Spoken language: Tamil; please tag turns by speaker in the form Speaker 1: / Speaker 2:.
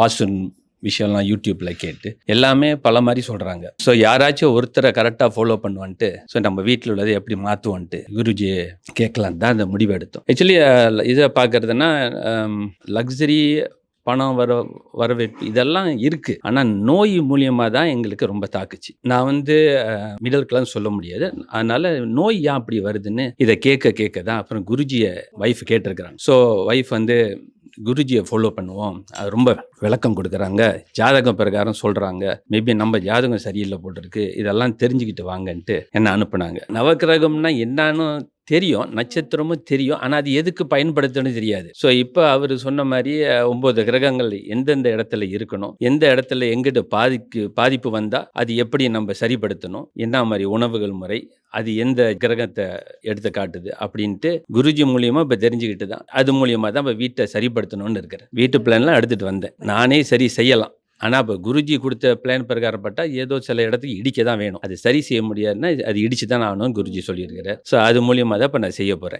Speaker 1: வாஸ்து விஷயம்லாம் யூடியூப்பில் கேட்டு எல்லாமே பல மாதிரி சொல்கிறாங்க ஸோ யாராச்சும் ஒருத்தரை கரெக்டாக ஃபாலோ பண்ணுவான்ட்டு ஸோ நம்ம வீட்டில் உள்ளதை எப்படி மாற்றுவான்ட்டு குருஜி கேட்கலாம் தான் அந்த முடிவு எடுத்தோம். ஆக்சுவலி இதை பார்க்கறதுன்னா லக்ஸரி பணம் வர வரவேற்பு இதெல்லாம் இருக்குது ஆனால் நோய் மூலியமாக தான் எங்களுக்கு ரொம்ப தாக்குச்சு. நான் வந்து மிடில் கிளாஸ் சொல்ல முடியாது. அதனால் நோய் ஏன் அப்படி வருதுன்னு இதை கேட்க கேட்க தான் அப்புறம் குருஜியை ஒய்ஃப் கேட்டிருக்கிறாங்க. ஸோ ஒய்ஃப் வந்து குருஜியை ஃபாலோ பண்ணுவோம். அது ரொம்ப விளக்கம் கொடுக்குறாங்க. ஜாதகம் பிரகாரம் சொல்கிறாங்க மேபி நம்ம ஜாதகம் சரியில்லை போட்டிருக்கு இதெல்லாம் தெரிஞ்சுக்கிட்டு வாங்கன்ட்டு என்ன அனுப்புனாங்க. நவக்கிரகம்னா என்னன்னு தெரியும் நட்சத்திரமும் தெரியும். ஆனால் அது எதுக்கு பயன்படுத்தணும் தெரியாது. ஸோ இப்போ அவர் சொன்ன மாதிரி ஒன்பது கிரகங்கள் எந்தெந்த இடத்துல இருக்கணும் எந்த இடத்துல எங்கிட்ட பாதிக்கு பாதிப்பு வந்தால் அது எப்படி நம்ம சரிப்படுத்தணும் என்ன மாதிரி உணவுகள் முறை அது எந்த கிரகத்தை எடுத்து காட்டுது அப்படின்ட்டு குருஜி மூலியமாக இப்போ தெரிஞ்சுக்கிட்டு தான். அது மூலியமாக தான் இப்போ வீட்டை சரிப்படுத்தணும்னு இருக்கிறேன். வீட்டு பிளான்லாம் எடுத்துகிட்டு வந்தேன். நானே சரி செய்யலாம். ஆனால் இப்போ குருஜி கொடுத்த பிளான் பிரகாரப்பட்டா ஏதோ சில இடத்துக்கு இடிக்க தான் வேணும். அது சரி செய்ய முடியாதுன்னா அது இடிச்சு தான் ஆகணும் குருஜி சொல்லியிருக்கிறார். ஸோ அது மூலியமாக தான் இப்போ நான் செய்ய போகிறேன்